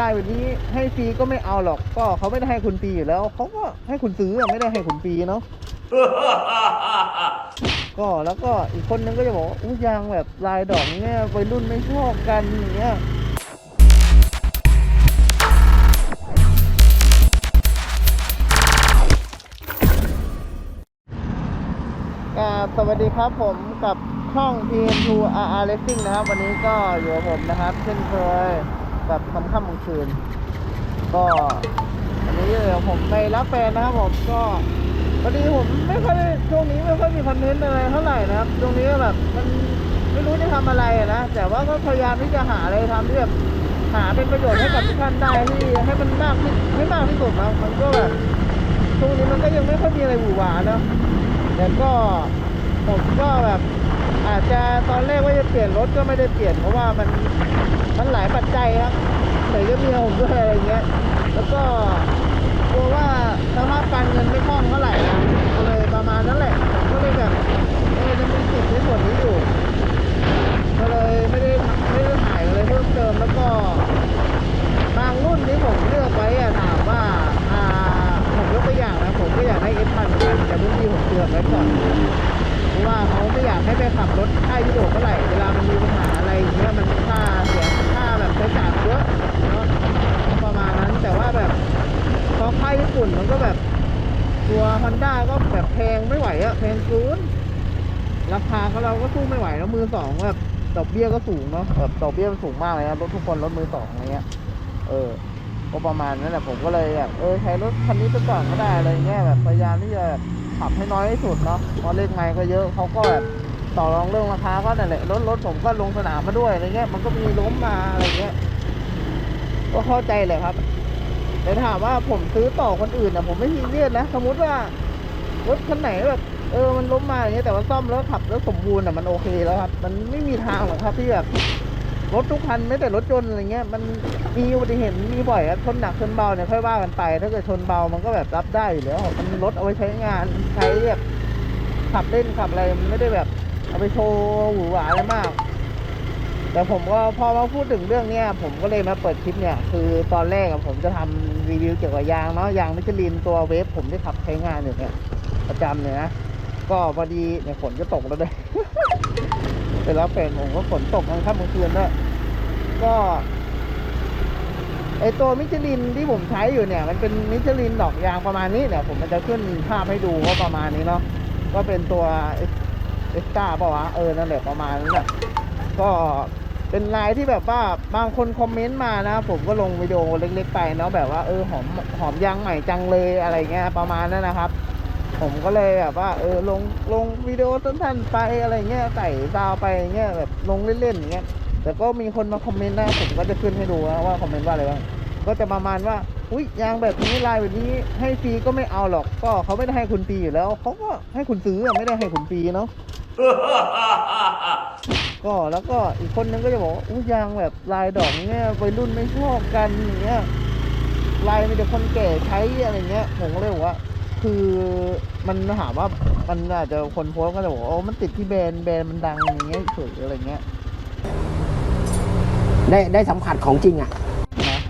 ลายแบบนี้ให้ฟรีก็ไม่เอาหรอก ก็เขาไม่ได้ให้คุณฟรีอยู่แล้ว เขาก็ให้คุณซื้ออะไม่ได้ให้คุณฟรีเนาะ ก็แล้วก็อีกคนนึงก็จะบอกว่าอู้ยางแบบลายดอกเงี้ยวัยรุ่นไม่ชอบกันอย่างเงี้ยก็สวัสดีครับผมกับช่อง TN2 RR Racing นะครับ วันนี้ก็อยู่กับผมนะครับ เช่นเคย กับคำค่ำกลางคืน ก็วันนี้เดี๋ยวผมไปรับแฟนนะครับผมก็พอดีผมไม่ค่อยช่วงนี้ไม่ค่อยมีคอนเทนต์อะไรเท่าไหร่นะครับช่วงนี้ก็แบบมันไม่รู้จะทำอะไรนะแต่ว่าก็พยายามที่จะหาอะไรทำที่แบบหาเป็นประโยชน์ให้กับทุกท่านได้ที่ให้มันมากที่ไม่มากที่สุดนะมันก็แบบช่วงนี้มันก็ยังไม่ค่อยมีอะไรหวือหวาเนอะแต่ก็ผมก็แบบ อาจจะตอนแรกว่าจะเปลี่ยนรถก็ไม่ได้เปลี่ยนเพราะว่ามันมันหลายปัจจัยครับเหนก็เมียผมด้วยอะไรเงี้ย แล้วก็กลัวว่าสภาพการเงินไม่คล่องเท่าไหร่นะก็เลยประมาณนั้นแหละผมก็เลยแบบเออจะมีสิทธิ์ในส่วนนี้อยู่ก็เลยไม่ได้ไม่ได้ถ่ายอะไรเพิ่มเติมแล้วก็ ราคาเขาเราก็สู้ไม่ไหวแล้วมือสองแบบดอกเบี้ยก็สูงเนาะแบบดอกเบี้ยมันสูงมากเลยนะรถทุกคนรถมือสองอะไรเงี้ย เออก็ประมาณนั้นแหละผมก็เลยแบบเออใช้รถคันนี้ไปก่อนก็ได้อะไรเงี้ยแบบพยายามที่จะขับให้น้อยที่สุดเนาะเพราะเลขไงก็เยอะเขาก็แบบต่อรองเรื่องราคาก็นั่นแหละรถรถผมก็ลงสนามมาด้วยอะไรเงี้ยมันก็มีล้มมาอะไรเงี้ยก็เข้าใจเลยครับแต่ถามว่าผมซื้อต่อคนอื่นนะผมไม่ซีเรียสนะ สมมุติว่ารถคันไหนแบบเออมันล้มมาอย่างเงี้ยแต่ว่าซ่อมแล้วขับแล้วสมบูรณ์อะมันโอเคแล้วครับ มันไม่มีทางหรอกครับที่แบบรถทุกคันไม่แต่รถยนต์อะไรเงี้ยมันมีอุบัติเหตุมีบ่อยครับชนหนักชนเบาเนี่ยค่อยว่ากันไป ถ้าเกิดชนเบามันก็แบบรับได้อยู่แล้วมันรถเอาไว้ใช้งานใช้แบบขับเล่นขับอะไรมันไม่ได้แบบ เอาไปโชว์หวือหวาอะไรมาก แต่ผมก็พอมาพูดถึงเรื่องเนี้ยผมก็เลยมาเปิดคลิปเนี่ย คือตอนแรกอะผมจะทำรีวิวเกี่ยวกับยางเนาะยางมิชลินตัวเวฟผมได้ขับใช้งานอยู่เนี่ยประจำเลยนะ ก็พอดีเนี่ยฝนก็ตกแล้วด้วยไปรับแฟนผมก็ฝนตกกลางค่ำกลางคืนด้วยก็ไอตัวมิชลินที่ผมใช้อยู่เนี่ย มันเป็นมิชลินดอกยางประมาณนี้เนี่ย ผมมันจะขึ้นภาพให้ดูว่าประมาณนี้เนาะก็เป็นตัวเอ็กซ์ต้าป่าวะเออนั่นแหละประมาณนั้นแหละก็เป็นลายที่แบบว่าบางคนคอมเมนต์มานะ ผมก็ลงวิดีโอเล็กๆไปเนาะแบบว่าเออหอมหอมยางใหม่จังเลยอะไรเงี้ยประมาณนั้นนะครับ ผมก็เลยแบบว่า เออลงลงวิดีโอสั้นๆไปอะไรเงี้ยใส่ซาวไปเงี้ยแบบลงเล่นๆอย่างเงี้ยแต่ก็มีคนมาคอมเมนต์นะผมก็จะขึ้นให้ดูนะว่าคอมเมนต์ว่าอะไรบ้างก็จะประมาณว่าอุ้ยยางแบบนี้ลายแบบนี้ให้ฟรีก็ไม่เอาหรอก ก็เขาไม่ได้ให้คุณฟรีอยู่แล้วเขาก็ให้คุณซื้อไม่ได้ให้คุณฟรีเนาะก็แล้วก็อีกคนนึงก็จะบอกว่าอู้ยยางแบบลายดอกเงี้ยวัยรุ่นไม่ชอบกันอย่างเงี้ยลายมีแต่คนแก่ใช้อะไรเงี้ยผมก็เลยบอกว่า คือมันถามว่ามันอาจจะคนโพสต์ก็จะบอกว่าโอ้มันติดที่แบรนด์แบรนด์มันดังอย่างเงี้ยเฉยอะไรเงี้ยได้ได้สัมผัสของจริงอะนะ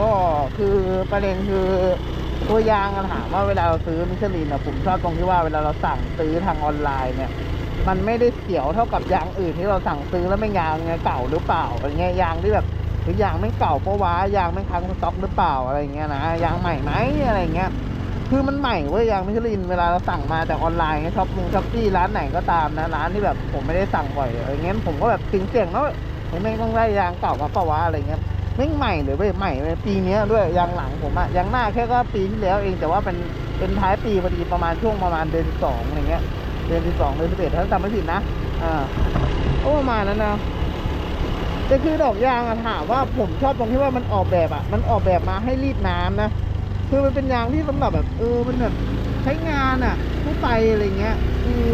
ก็คือประเด็นคือตัวยางอะถามว่าเวลาเราซื้อมิชลินอะผมชอบตรงที่ว่าเวลาเราสั่งซื้อทางออนไลน์เนี่ย มันไม่ได้เสียวเท่ากับยางอื่นที่เราสั่งซื้อแล้วไม่งยางไงเก่าหรือเปล่าอะไรเงี้ยยางที่แบบ หรือยางไม่เก่าเพราะว่ายางไม่ค้างสต็อกหรือเปล่าอะไรเงี้ยนะยางใหม่ไหมอะไรเงี้ยคือมันใหม่เว้ยยางมิชลินเวลาเราสั่งมาจากออนไลน์เงี้ยช็อปมุงช็อปปี้ร้านไหนก็ตามนะร้านที่แบบผมไม่ได้สั่งบ่อยอะไรเงี้ยผมก็แบบเสี่ยงๆเนาะเฮ้ยแม่งต้องได้ยางเก่ามาเปล่าวะอะไรเงี้ยแม่งใหม่เลยเว้ยใหม่เลยปีนี้ด้วยยางหลังผมอะยางหน้าแค่ก็ปีที่แล้วเองแต่ว่าเป็นเป็นท้ายปีพอดีประมาณช่วงประมาณเดือนสองอะไรเงี้ยเดือนที่สองเดือนสิบเอ็ดถ้าจำไม่ผิดนะอ่าก็ประมาณนั้นนะ แต่คือดอกยางอะถามว่าผมชอบตรงที่ว่ามันออกแบบอะมันออกแบบมาให้รีดน้ำนะคือมันเป็นยางที่สำหรับแบบเออมันแบบใช้งานอะทั่วไปอะไรเงี้ยคือ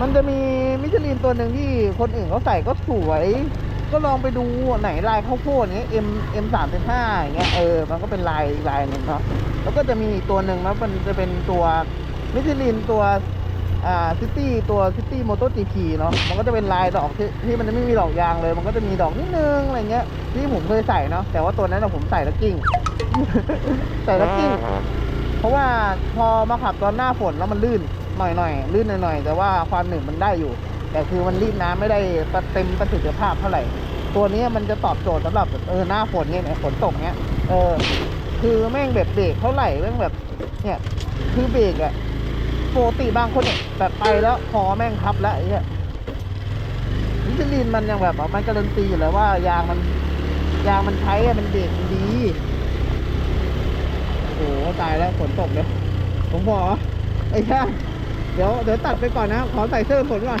มันจะมีมิชลินตัวหนึ่งที่คนอื่นเขาใส่ก็สวย ก็ลองไปดูไหนลายข้าวโพดเงี้ย M M สามสิบห้าอย่างเงี้ยเออมันก็เป็นลายอีกลายหนึ่งเนาะแล้วก็จะมีอีกตัวหนึ่งนะมันจะเป็นตัวมิชลินตัว อ่าซิตี้ตัวซิตี้มอเตอร์จีพีเนาะมันก็จะเป็นลายดอกที่ที่มันจะไม่มีดอกยางเลย มันก็จะมีดอกนิดนึงอะไรเงี้ยที่ผมเคยใส่เนาะแต่ว่าตัวนั้นนะผมใส่แล้วกิ้ง ใส่แล้วกิ้ง เพราะว่าพอมาขับตอนหน้าฝนแล้วมันลื่นหน่อยๆลื่นหน่อยๆแต่ว่าความหนึบมันได้อยู่ แต่คือมันรีดน้ำไม่ได้เต็มประสิทธิภาพเท่าไหร่ตัวนี้มันจะตอบโจทย์สำหรับเออหน้าฝนเนี่ยฝนตกเนี้ยเออคือแม่งแบบเบรกเท่าไหร่แม่งแบบเนี่ยคือเบรกอะ ปกติบางคนเนี่ยแบบไปแล้วคอแม่งทับแล้วไอ้เนี่ยมิชลินมันยังแบบมันการันตีอยู่แล้วว่ายางมันยางมันใช้อะมันเบรกดี โอ้ตายแล้วฝนตกเลยผมบอกไอ้ช่างเดี๋ยวเดี๋ยวตัดไปก่อนนะ ขอใส่เสื้อฝนก่อน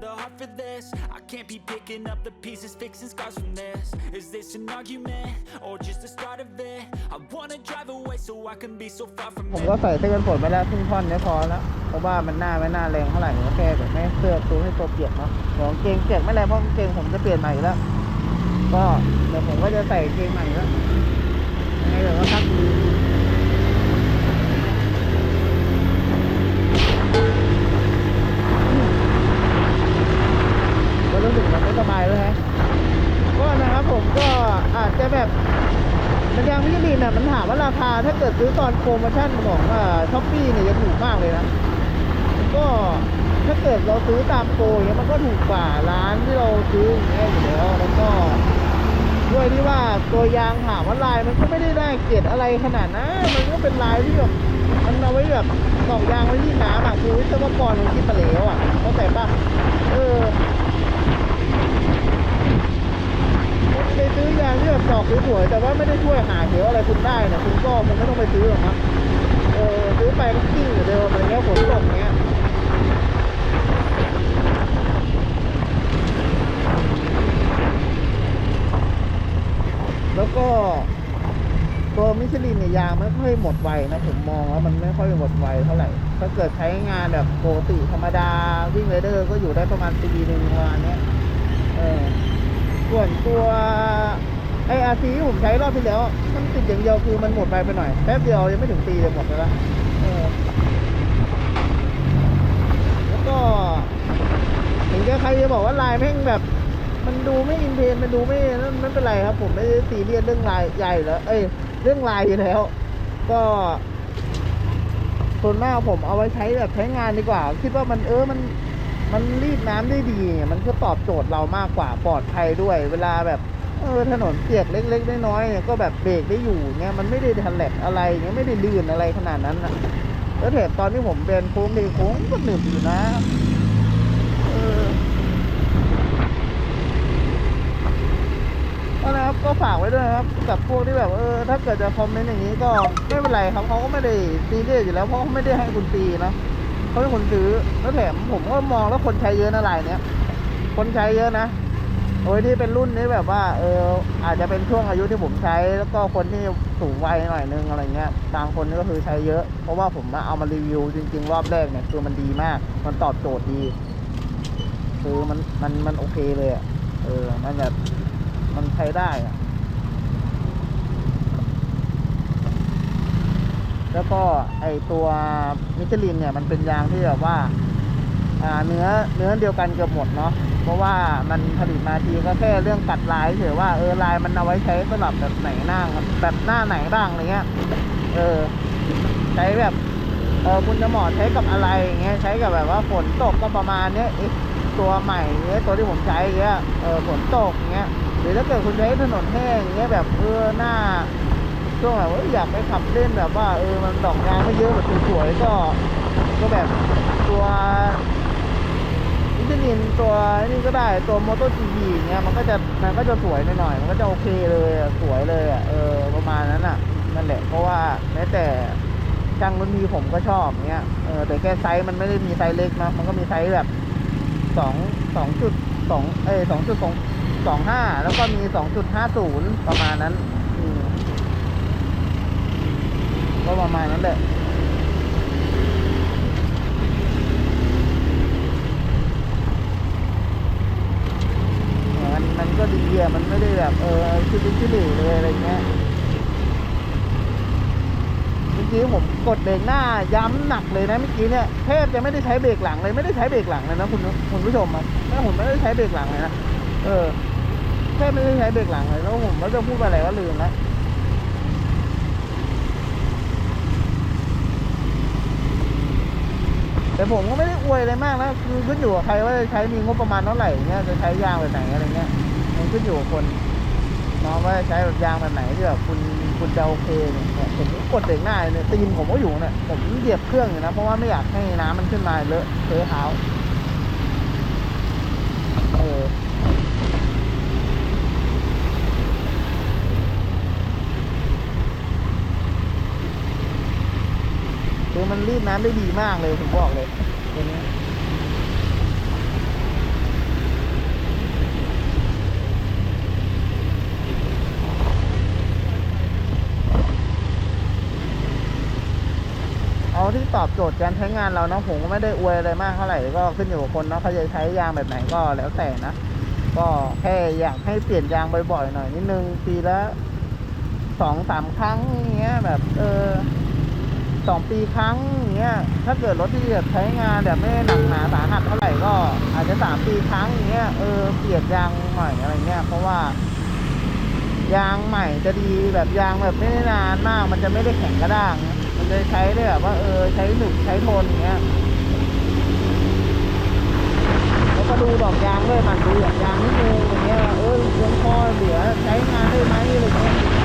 the heart for this. I can't be picking up the pieces, fixing scars from this. Is this an argument or just the start of it? I wanna drive away so I can be so far from ผมก็ใส่เสื้อกันฝนไปแล้วครึ่งท่อนเนี้ยพอแล้วเพราะว่ามันหน้าไม่น่าแรงเท่าไหร่ผมก็แค่แบบไม่ให้เสื้อตัวให้ตัวเปียกเนาะหัวกางเกงเปียกไม่แรงเพราะกางเกงผมจะเปลี่ยนใหม่อยู่แล้ว ก็เดี๋ยวผมก็จะใส่กางเกงใหม่แล้วยังไงเดี๋ยวก็ทักดู สบายเลยฮะก็นะครับผมก็อาจจะแบบมันยางมิชลินน่ะมันถามว่าราคาถ้าเกิดซื้อตอนโปรโมชั่นของช้อปปี้เนี่ยจะถูกมากเลยนะก็ถ้าเกิดเราซื้อตามโปรอย่างเงี้ยมันก็ถูกกว่าร้านที่เราซื้ออย่างเงี้ยอยู่แล้วแล้วก็ด้วยที่ว่าตัวยางถามว่าลายมันก็ไม่ได้ได้เกรดอะไรขนาดนั้นมันก็เป็นลายที่แบบมันเอาไว้แบบตอกยางไว้ที่น้ำอะคือวิศวกรมันคิดมาแล้วอะเข้าใจปะเออ ไปซื้อยางที่แบบดอก สวยๆแต่ว่าไม่ได้ช่วยหาเหวอะไรคุณได้เนี่ยคุณก็คงไม่ต้องไปซื้อหรอกครับเออซื้อไปก็กิ้งอยู่เดิมอะไรเงี้ยฝนตกเงี้ยแล้วก็ตัวมิชลินเนี่ยยางไม่ค่อยหมดไวนะผมมองแล้วมันไม่ค่อยหมดไวเท่าไหร่ถ้าเกิดใช้งานแบบปกติธรรมดาวิ่งไรเดอร์ก็อยู่ได้ประมาณปีหนึ่งประมาณเนี้ยเออส่วนตัว ไออาร์ซีที่ผมใช้รอบที่แล้วมันติดอย่างเดียวคือมันหมดไปไปหน่อยแป๊บเดียวยังไม่ถึงปีเลยหมดไปแล้วแล้วก็ถึงจะใครจะบอกว่าลายแม่งแบบ มันดูไม่อินเทนมันดูไม่นั่นไม่เป็นไรครับ ผมไม่ได้ซีเรียสเรื่องลายใหญ่แล้วเอ้ยเรื่องลายอยู่แล้ว ก็ส่วนมากผมเอาไว้ใช้แบบใช้งานดีกว่า คิดว่ามันเออมันมันรีดน้ำได้ดี มันก็ตอบโจทย์เรามากกว่าปลอดภัยด้วย เวลาแบบ เออถนนเปียกเล็กๆน้อยๆเนี่ยก็แบบเบรกได้อยู่เนี่ยมันไม่ได้ทันแลกอะไรเนี่ยไม่ได้ลื่นอะไรขนาดนั้นนะแล้วแถมตอนที่ผมเป็นโค้งดีโค้งก็หนึบอยู่นะเออนะครับก็ฝากไว้ด้วยนะครับ กับพวกที่แบบเออถ้าเกิดจะคอมเมนต์อย่างนี้ก็ไม่เป็นไรครับเขาก็ไม่ได้ซีเรียสอยู่แล้วเพราะเขาไม่ได้ให้คุณตีนะเขาเป็นคนซื้อแล้วแถมผมก็มองแล้วคนใช้เยอะนะลายเนี้ยคนใช้เยอะนะ โดยที่เป็นรุ่นนี้แบบว่า เออ อาจจะเป็นช่วงอายุที่ผมใช้ แล้วก็คนที่สูงวัยหน่อยนึงอะไรเงี้ยบางคนก็คือใช้เยอะ เพราะว่าผมมาเอามารีวิวจริง ๆ รอบแรกเนี่ยคือมันดีมาก มันตอบโจทย์ดี คือมันมันมันโอเคเลยอะเออ มันแบบมันใช้ได้อะแล้วก็ไอตัวมิชลินเนี่ยมันเป็นยางที่แบบว่า อ่าเนื้อเนื้อเดียวกันเกือบหมดเนาะ เพราะว่ามันผลิตมาทีก็แค่เรื่องกัดลายเฉยว่าเออลายมันเอาไว้ใช้สำหรับแบบไหนหน้าแบบหน้าไหนบ้างอะไรเงี้ย เออ ใช้แบบเออคุณจะเหมาะใช้กับอะไรอย่างเงี้ยใช้กับแบบว่าฝนตกก็ประมาณเนี้ยตัวใหม่เนี้ยตัวที่ผมใช้เงี้ยเออฝนตกอย่างเงี้ยหรือถ้าเกิดคุณใช้ถนนแห้งอย่างเงี้ยแบบเออหน้าช่วงแบบว่าอยากไปขับเล่นแบบว่าเออมันดอกยางไม่เยอะแบบสวยๆก็ ก็แบบตัว ตัวนี่ก็ได้ตัวมอเตอร์จีบีเงี้ยมันก็จะมันก็จะสวยหน่อยๆมันก็จะโอเคเลยสวยเลยอะเออประมาณนั้นอะนั่นแหละเพราะว่าแม้แต่ช่างรุ่นพี่ผมก็ชอบเงี้ยเออแต่แค่ไซส์มันไม่ได้มีไซส์เล็กนะมันก็มีไซส์แบบสองสองจุดสองเอ้สองจุดสองสองห้าแล้วก็มีสองจุดห้าศูนย์ประมาณนั้นอืมก็ประมาณนั้นแหละ มันมันก็ดี อะมันไม่ได้แบบเออชิลิชิลิเลยอะไรเงี้ยเมื่อกี้ผมกดเบรกหน้าย้ำหนักเลยนะเมื่อกี้เนี่ยแทบจะไม่ได้ใช้เบรกหลังเลยไม่ได้ใช้เบรกหลังเลยนะคุณคุณผู้ชมครับแม่ผมไม่ได้ใช้เบรกหลังเลยนะเออแทบไม่ได้ใช้เบรกหลังเลยแล้วผมก็จะพูดอะไรก็ลืมแล้วแต่ผมก็ไม่ได้อวยอะไรมากนะคือขึ้นอยู่กับใครว่าจะใช้มีงบประมาณเท่าไหร่เงี้ยจะใช้ยางแบบไหนอะไรเงี้ย มันขึ้นอยู่กับคนน้องว่าใช้แบบยางแบบไหนที่แบบคุณคุณจะโอเคเนี่ยผมกดเบรกหน้าเนี่ยตีนผมก็อยู่เนี่ยผมเหยียบเครื่องอยู่นะเพราะว่าไม่อยากให้น้ำมันขึ้นมาเลอะเทอะเท้าเออคือมันรีดน้ำได้ดีมากเลยผมบอกเลยตัวนี้ เอาที่ ตอบโจทย์การใช้งานเราเนาะผมก็ไม่ได้อวยอะไรมากเท่าไหร่ก็ขึ้นอยู่กับคนเนาะเขาจะใช้ยางแบบไหนก็แล้วแต่นะ ก็แค่อยากให้เปลี่ยนยางบ่อยๆหน่อยนิดนึงปีละสองสามครั้งอย่างเงี้ย แบบ เออสองปีครั้งอย่างเงี้ย ถ้าเกิดรถที่แบบใช้งานแบบไม่ได้หนักหนาสาหัสเท่าไหร่ก็ อาจจะสามปีครั้งอย่างเงี้ยเออเปลี่ยนยางหน่อยอะไรเงี้ยเพราะว่ายางใหม่จะดีแบบยางแบบไม่ได้นานมาก มันจะไม่ได้แข็งกระด้าง เลยใช้ได้แบบว่าเออใช้หนึบใช้ทนอย่างเงี้ยแล้วก็ดูดอกยางด้วยมันดูดอกยางนิดนึงอย่างเงี้ยเออยังพอเหลือใช้งานได้ไหมอะไรเงี้ย